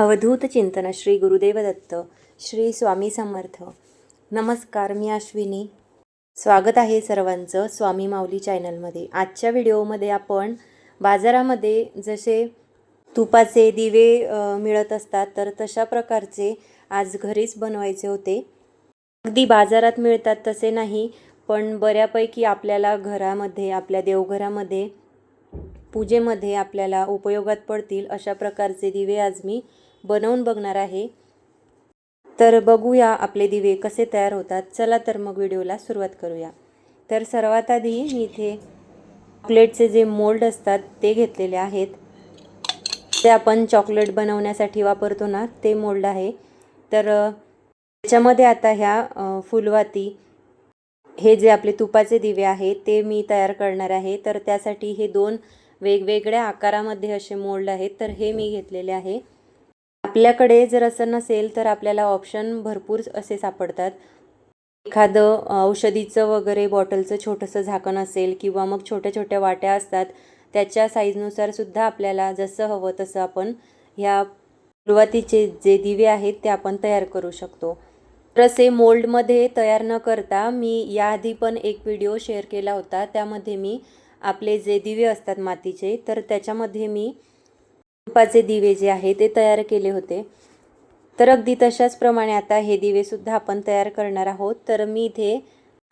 अवधूत चिंतन श्री गुरुदेव दत्त श्री स्वामी समर्थ. नमस्कार मी अश्विनी. स्वागत आहे सर्वांचं स्वामी माऊली चॅनलमध्ये. आजच्या व्हिडिओमध्ये आपण बाजारामध्ये जसे तुपाचे दिवे मिळत असतात तर तशा प्रकारचे आज घरीच बनवायचे होते. अगदी बाजारात मिळतात तसे नाही पण बऱ्यापैकी आपल्याला घरामध्ये आपल्या देवघरामध्ये पूजेमध्ये आपल्याला उपयोगात पडतील अशा प्रकारचे दिवे आज मी बनवून बघणार आहे. तर बघूया आपले दिवे कसे तयार होतात. चला तर मग व्हिडिओला सुरुवात करूया. तर सर्वात आधी मी इथे चॉकलेटचे जे मोल्ड असतात ते घेतलेले आहेत. ते आपण चॉकलेट बनवण्यासाठी वापरतो ना ते मोल्ड आहे. तर त्याच्यामध्ये आता ह्या फुलवाती हे जे आपले तुपाचे दिवे आहे ते मी तयार करणार आहे. तर त्यासाठी हे दोन वेगवेगळ्या आकारामध्ये असे मोल्ड आहेत. तर हे मी घेतलेले आहे. आपल्याकडे जर असं नसेल तर आपल्याला ऑप्शन भरपूर असे सापडतात. एखादं औषधीचं वगैरे बॉटलचं छोटंसं झाकण असेल किंवा मग छोट्या छोट्या वाट्या असतात त्याच्या साईजनुसार सुद्धा आपल्याला जसं हवं तसं आपण ह्या सुरुवातीचे जे दिवे आहेत ते आपण तयार करू शकतो. तर असे मोल्डमध्ये तयार न करता मी याआधी पण एक व्हिडिओ शेअर केला होता. त्यामध्ये मी आपले जे दिवे असतात मातीचे तर त्याच्यामध्ये मी तुपाचे दिवे जे आहे ते तयार केले होते. तर अगदी तशाच प्रमाणे आता हे दिवेसुद्धा आपण तयार करणार आहोत. तर मी इथे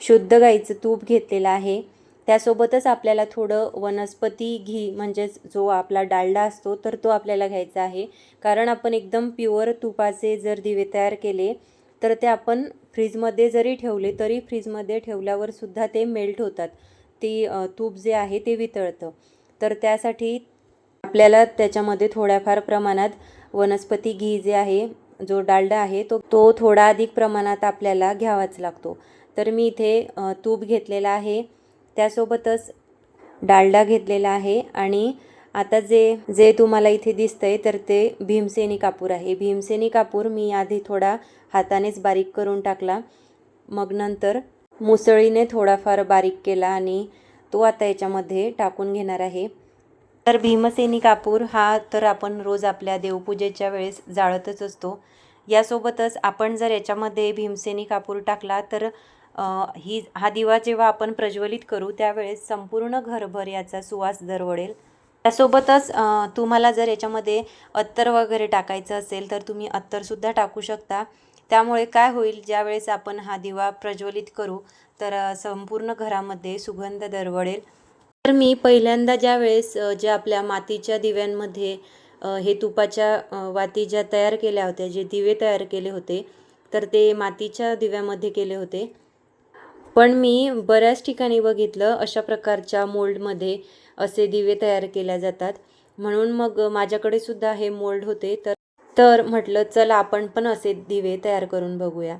शुद्ध गाईचं तूप घेतलेलं आहे. त्यासोबतच आपल्याला थोडं वनस्पती घी म्हणजेच जो आपला डालडा असतो तर तो आपल्याला घ्यायचा आहे. कारण आपण एकदम प्युअर तुपाचे जर दिवे तयार केले तर ते आपण फ्रीजमध्ये जरी ठेवले तरी फ्रीजमध्ये ठेवल्यावर सुद्धा ते मेल्ट होतात. ती तूप जे आहे ते वितळतं. तर त्यासाठी आपल्याला त्याच्यामध्ये थोड्याफार प्रमाणात वनस्पती घी जे आहे जो डालडा आहे तो तो थोडा अधिक प्रमाणात आपल्याला घ्यावाच लागतो. तर मी इथे तूप घेतलेला आहे. त्यासोबतच डालडा घेतलेला आहे आणि आता जे जे तुम्हाला इथे दिसतंय तर ते भीमसेनी कापूर आहे. भीमसेनी कापूर मी आधी थोडा हातानेच बारीक करून टाकला. मग नंतर मुसळीने थोडाफार बारीक केला आणि तो आता याच्यामध्ये टाकून घेणार आहे. तर भीमसेनी कापूर हा तर आपण रोज आपल्या देवपूजेच्या वेळेस जाळतच असतो. यासोबतच आपण जर याच्यामध्ये भीमसेनी कापूर टाकला तर ही हा दिवा जेव्हा आपण प्रज्वलित करू त्यावेळेस संपूर्ण घरभर याचा सुवास दरवळेल. त्यासोबतच तुम्हाला जर याच्यामध्ये अत्तर वगैरे टाकायचं असेल तर तुम्ही अत्तरसुद्धा टाकू शकता. त्यामुळे काय होईल ज्यावेळेस आपण हा दिवा प्रज्वलित करू तर संपूर्ण घरामध्ये सुगंध दरवळेल. तर मी पहिल्यांदा ज्या वेळेस ज्या आपल्या मातीच्या दिव्यांमध्ये हे तुपाच्या वाती ज्या तयार केल्या होत्या जे दिवे तयार केले होते तर ते मातीच्या दिव्यामध्ये केले होते. पण मी बऱ्याच ठिकाणी बघितलं अशा प्रकारच्या मोल्डमध्ये असे दिवे तयार केल्या जातात. म्हणून मग माझ्याकडे सुद्धा हे मोल्ड होते. तर तर म्हटलं चला आपण पण असे दिवे तयार करून बघूया.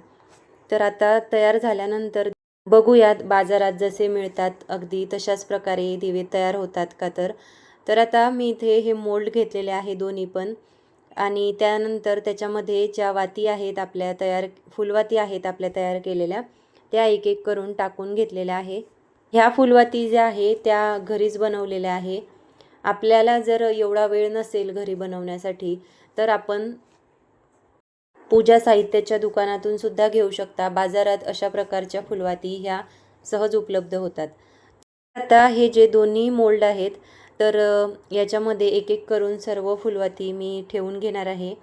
तर आता तयार झाल्यानंतर बघूयात बाजारात जसे मिळतात अगदी तशाच प्रकारे दिवे तयार होतात का तर? तर आता मी इथे हे मोल्ड घेतलेले आहे दोन्ही पण. आणि त्यानंतर त्याच्यामध्ये ज्या वाती आहेत आपल्या तयार फुलवाती आहेत आपल्या तयार केलेल्या त्या एक एक करून टाकून घेतलेल्या आहे. ह्या फुलवाती ज्या आहे त्या घरीच बनवलेल्या आहे. आपल्याला जर एवढा वेळ नसेल घरी बनवण्यासाठी तर आपण पूजा साहित्याच्या दुकानातून सुद्धा घेऊ शकता. बाजारात अशा प्रकारच्या फुलवाती ह्या सहज उपलब्ध होतात. आता हे जे दोन्ही मोल्ड आहेत तर याच्यामध्ये एक एक करून सर्व फुलवाती मी ठेवून घेणार आहे.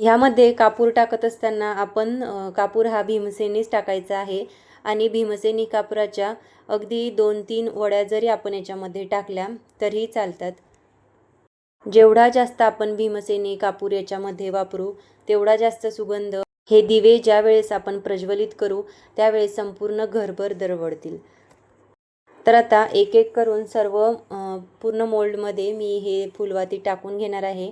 ह्यामध्ये कापूर टाकत असताना आपण कापूर हा भीमसेनीच टाकायचा आहे आणि भीमसेनी कापराच्या अगदी दोन तीन वड्या जरी आपण याच्यामध्ये टाकल्या तरीही चालतात. जेवढा जास्त आपण भीमसेनी कापूर याच्यामध्ये वापरू तेवढा जास्त सुगंध हे दिवे ज्या वेळेस आपण प्रज्वलित करू त्यावेळेस संपूर्ण घरभर दरवळतील. तर आता एक एक करून सर्व पूर्ण मोल्डमध्ये मी हे फुलवाती टाकून घेणार आहे.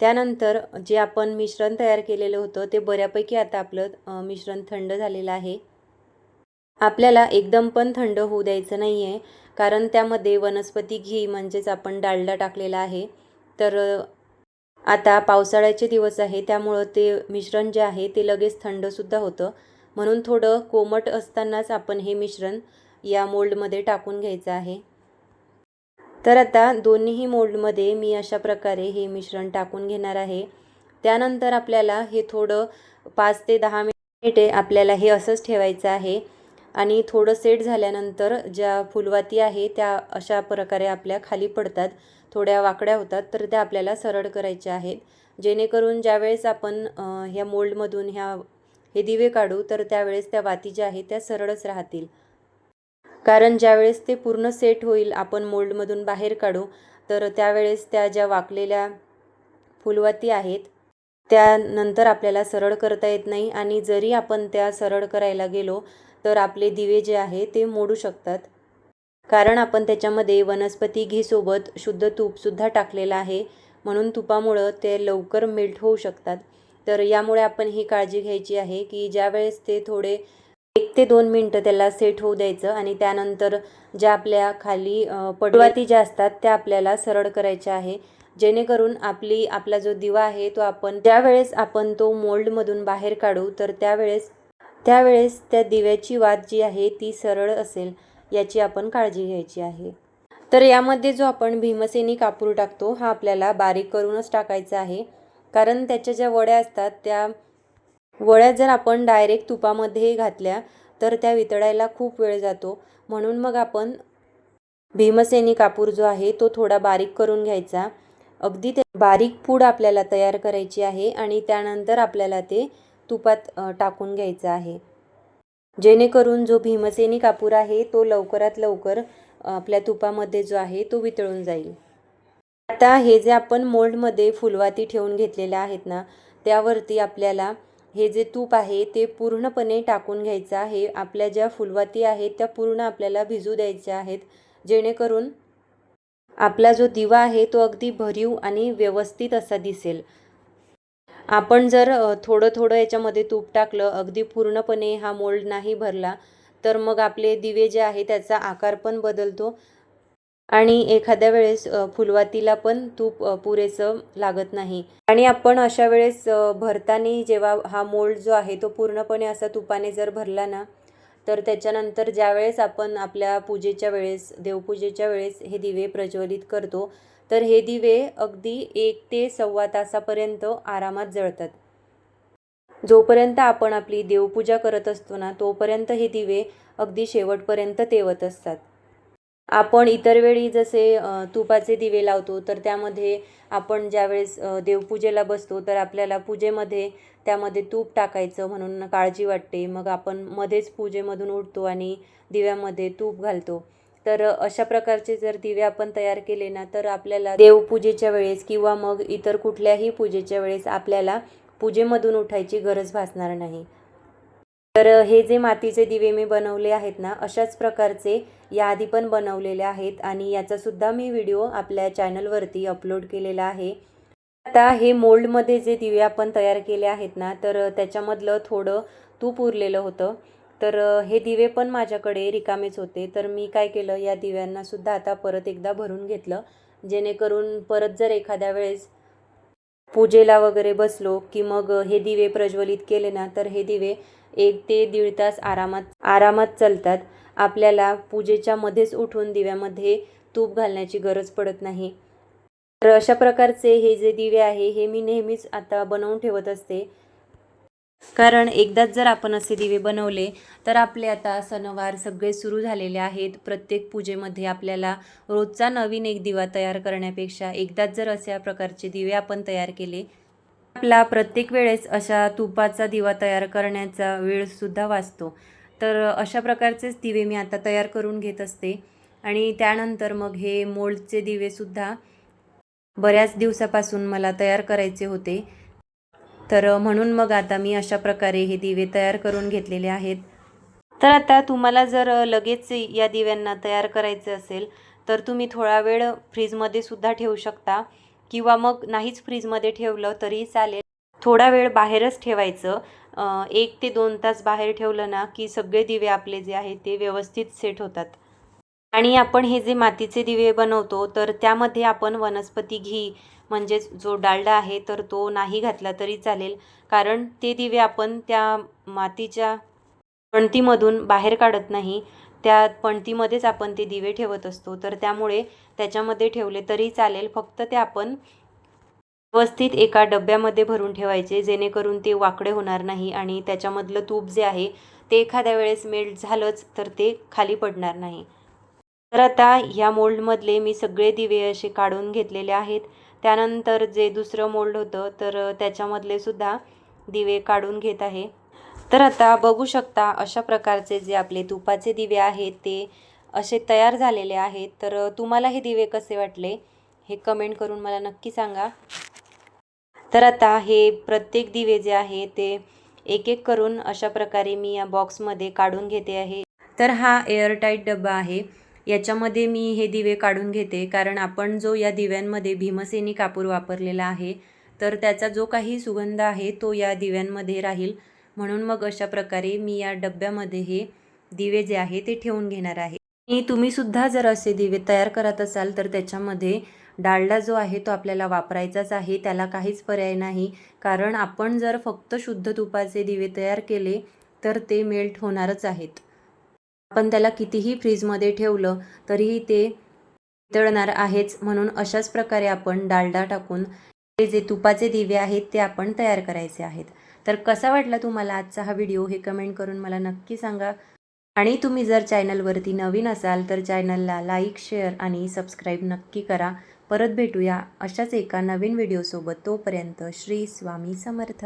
त्यानंतर जे आपण मिश्रण तयार केलेलं होतं ते बऱ्यापैकी आता आपलं मिश्रण थंड झालेलं आहे. आपल्याला एकदम पण थंड होऊ द्यायचं नाही आहे कारण त्यामध्ये वनस्पती घी म्हणजेच आपण डालडा टाकलेला आहे. तर आता पावसाळ्याचे दिवस आहे त्यामुळं ते मिश्रण जे आहे ते लगेच थंडसुद्धा होतं. म्हणून थोडं कोमट असतानाच आपण हे मिश्रण या मोल्डमध्ये टाकून घ्यायचं आहे. तर आता दोन्हीही मोल्डमध्ये मी अशा प्रकारे हे मिश्रण टाकून घेणार आहे. त्यानंतर आपल्याला हे थोडं पाच ते दहा मिनिटे आपल्याला हे असंच ठेवायचं आहे. आणि थोडं सेट झाल्यानंतर ज्या फुलवाती आहे त्या अशा प्रकारे आपल्या खाली पडतात थोड्या वाकड्या होतात तर त्या आपल्याला सरळ करायच्या आहेत. जेणेकरून ज्यावेळेस आपण ह्या मोल्डमधून ह्या हे दिवे काढू तर त्यावेळेस त्या वाती ज्या आहेत त्या सरळच राहतील. कारण ज्यावेळेस ते पूर्ण सेट होईल आपण मोल्डमधून बाहेर काढू तर त्यावेळेस त्या ज्या वाकलेल्या फुलवाती आहेत त्यानंतर आपल्याला सरळ करता येत नाही. आणि जरी आपण त्या सरळ करायला गेलो तर आपले दिवे जे आहे ते मोडू शकतात. कारण आपण त्याच्यामध्ये वनस्पती घीसोबत शुद्ध तूपसुद्धा टाकलेलं आहे. म्हणून तुपामुळं ते लवकर मेल्ट होऊ शकतात. तर यामुळे आपण ही काळजी घ्यायची आहे की ज्यावेळेस ते थोडे एक ते दोन मिनटं त्याला सेट होऊ द्यायचं आणि त्यानंतर ज्या आपल्या खाली पडवाती ज्या असतात त्या आपल्याला सरळ करायच्या आहे. जेणेकरून आपली आपला जो दिवा आहे तो आपण ज्यावेळेस आपण तो मोल्डमधून बाहेर काढू तर त्यावेळेस त्यावेळेस त्या दिव्याची वात जी आहे ती सरळ असेल याची आपण काळजी घ्यायची आहे. तर यामध्ये जो आपण भीमसेनी कापूर टाकतो हा आपल्याला बारीक करूनच टाकायचा आहे. कारण त्याच्या ज्या वड्या असतात त्या वड्या जर आपण डायरेक्ट तुपामध्ये घातल्या तर त्या वितळायला खूप वेळ जातो. म्हणून मग आपण भीमसेनी कापूर जो आहे तो थोडा बारीक करून घ्यायचा. अगदी ते बारीक पूड आपल्याला तयार करायची आहे आणि त्यानंतर आपल्याला ते तुपात टाकून घ्यायचं आहे. जेणेकरून जो भीमसेनी कापूर आहे तो लवकरात लवकर आपल्या तुपामध्ये जो आहे तो वितळून जाईल. आता हे जे आपण मोल्डमध्ये फुलवाती ठेवून घेतलेल्या आहेत ना त्यावरती आपल्याला हे जे तूप आहे ते पूर्णपणे टाकून घ्यायचं आहे. आपल्या ज्या फुलवाती आहेत त्या पूर्ण आपल्याला भिजू द्यायच्या आहेत. जेणेकरून आपला जो दिवा आहे तो अगदी भरीव आणि व्यवस्थित असा दिसेल. आपण जर थोडं थोडं याच्यामध्ये तूप टाकलं अगदी पूर्णपणे हा मोल्ड नाही भरला तर मग आपले दिवे जे आहे त्याचा आकार पण बदलतो आणि एखाद्या वेळेस फुलवातीला पण तूप पुरेसं लागत नाही. आणि आपण अशा वेळेस भरताना जेव्हा हा मोल्ड जो आहे तो पूर्णपणे असा तुपाने जर भरला ना तर त्याच्यानंतर ज्यावेळेस आपण आपल्या पूजेच्या वेळेस देवपूजेच्या वेळेस हे दिवे प्रज्वलित करतो तर हे दिवे अगदी एक ते सव्वा तासापर्यंत आरामात जळतात. जोपर्यंत आपण आपली देवपूजा करत असतो ना तोपर्यंत हे दिवे अगदी शेवटपर्यंत तेवत असतात. आपण इतर वेळी जसे तुपाचे दिवे लावतो तर त्यामध्ये आपण ज्यावेळेस देवपूजेला बसतो तर आपल्याला पूजेमध्ये त्यामध्ये तूप टाकायचं म्हणून काळजी वाटते. मग आपण मध्येच पूजेमधून उठतो आणि दिव्यामध्ये तूप घालतो. तर अशा प्रकारचे जर दिवे आपण तयार केले ना तर आपल्याला देवपूजेच्या वेळेस किंवा मग इतर कुठल्याही पूजेच्या वेळेस आपल्याला पूजेमधून उठायची गरज भासणार नाही. तर हे जे मातीचे दिवे मी बनवले आहेत ना अशाच प्रकारचे याआधी पण बनवलेले आहेत आणि याचासुद्धा मी व्हिडिओ आपल्या चॅनलवरती अपलोड केलेला आहे. आता हे मोल्डमध्ये जे दिवे आपण तयार केले आहेत ना तर त्याच्यामधलं थोडं तूप उरलेलं होतं. तर हे दिवे पण माझ्याकडे रिकामेच होते. तर मी काय केलं या दिव्यांनासुद्धा आता परत एकदा भरून घेतलं. जेणेकरून परत जर एखाद्या वेळेस पूजेला वगैरे बसलो की मग हे दिवे प्रज्वलित केले ना तर हे दिवे एक ते दीड तास आरामात आरामात चालतात. आपल्याला पूजेच्या मध्येच उठून दिव्यामध्ये तूप घालण्याची गरज पडत नाही. तर अशा प्रकारचे हे जे दिवे आहे हे मी नेहमीच आता बनवून ठेवत असते. कारण एकदाच जर आपण असे दिवे बनवले तर आपले आता सणवार सगळे सुरू झालेले आहेत. प्रत्येक पूजेमध्ये आपल्याला रोजचा नवीन एक दिवा तयार करण्यापेक्षा एकदाच जर अशा प्रकारचे दिवे आपण तयार केले आपला प्रत्येक वेळेस अशा तुपाचा दिवा तयार करण्याचा वेळसुद्धा वाचतो. तर अशा प्रकारचेच दिवे मी आता तयार करून घेत असते. आणि त्यानंतर मग हे मोल्डचे दिवेसुद्धा बऱ्याच दिवसापासून मला तयार करायचे होते. तर म्हणून मग आता मी अशा प्रकारे हे दिवे तयार करून घेतलेले आहेत. तर आता तुम्हाला जर लगेच या दिव्यांना तयार करायचे असेल तर तुम्ही थोडा वेळ फ्रीजमध्ये सुद्धा ठेवू शकता. किंवा मग नाहीच फ्रीजमध्ये ठेवलं तरी चालेल. थोडा वेळ बाहेरच ठेवायचं. एक ते दोन तास बाहेर ठेवलं ना की सगळे दिवे आपले जे आहेत ते व्यवस्थित सेट होतात. आणि आपण हे जे मातीचे दिवे बनवतो तर त्यामध्ये आपण वनस्पती घी म्हणजेच जो डालडा आहे तर तो नाही घातला तरी चालेल. कारण ते दिवे आपण त्या मातीच्या पणतीमधून बाहेर काढत नाही. त्या पणतीमध्येच आपण ते दिवे ठेवत असतो. तर त्यामुळे त्याच्यामध्ये ठेवले तरी चालेल. फक्त ते आपण व्यवस्थित एका डब्यामध्ये भरून ठेवायचे जेणेकरून ते वाकडे होणार नाही आणि त्याच्यामधलं तूप जे आहे ते एखाद्या वेळेस मेल्ट झालंच तर ते खाली पडणार नाही. तर आता ह्या मोल्डमधले मी सगळे दिवे असे काढून घेतलेले आहेत. त्यानंतर जे दुसरं मोल्ड होतं तर त्याच्यामधले सुद्धा दिवे काढून घेत आहे. तर आता बघू शकता अशा प्रकारचे जे आपले तुपाचे दिवे आहेत ते असे तयार झालेले आहेत. तर तुम्हाला हे दिवे कसे वाटले हे कमेंट करून मला नक्की सांगा. तर आता हे प्रत्येक दिवे जे आहे ते एक एक करून अशा प्रकारे मी या बॉक्समध्ये काढून घेते आहे. तर हा एअरटाईट डबा आहे. याच्यामध्ये मी हे दिवे काढून घेते. कारण आपण जो या दिव्यांमध्ये भीमसेनी कापूर वापरलेला आहे तर त्याचा जो काही सुगंध आहे तो या दिव्यांमध्ये राहील. म्हणून मग अशा प्रकारे मी या डब्यामध्ये हे दिवे जे आहे ते ठेवून घेणार आहे. आणि तुम्हीसुद्धा जर असे दिवे तयार करत असाल तर त्याच्यामध्ये डालडा जो आहे तो आपल्याला वापरायचाच आहे. त्याला काहीच पर्याय नाही. कारण आपण जर फक्त शुद्ध तुपाचे दिवे तयार केले तर ते मेल्ट होणारच आहेत. आपण त्याला कितीही फ्रीजमध्ये ठेवलं तरीही ते तळणार आहेच म्हणून अशाच प्रकारे आपण डालडा टाकून ते जे तुपाचे दिवे आहेत ते आपण तयार करायचे आहेत. तर कसा वाटला तुम्हाला आजचा हा व्हिडिओ हे कमेंट करून मला नक्की सांगा. आणि तुम्ही जर चॅनलवरती नवीन असाल तर चॅनलला लाईक शेअर आणि सबस्क्राईब नक्की करा. परत भेटूया अशाच एका नवीन व्हिडिओसोबत. तोपर्यंत श्री स्वामी समर्थ.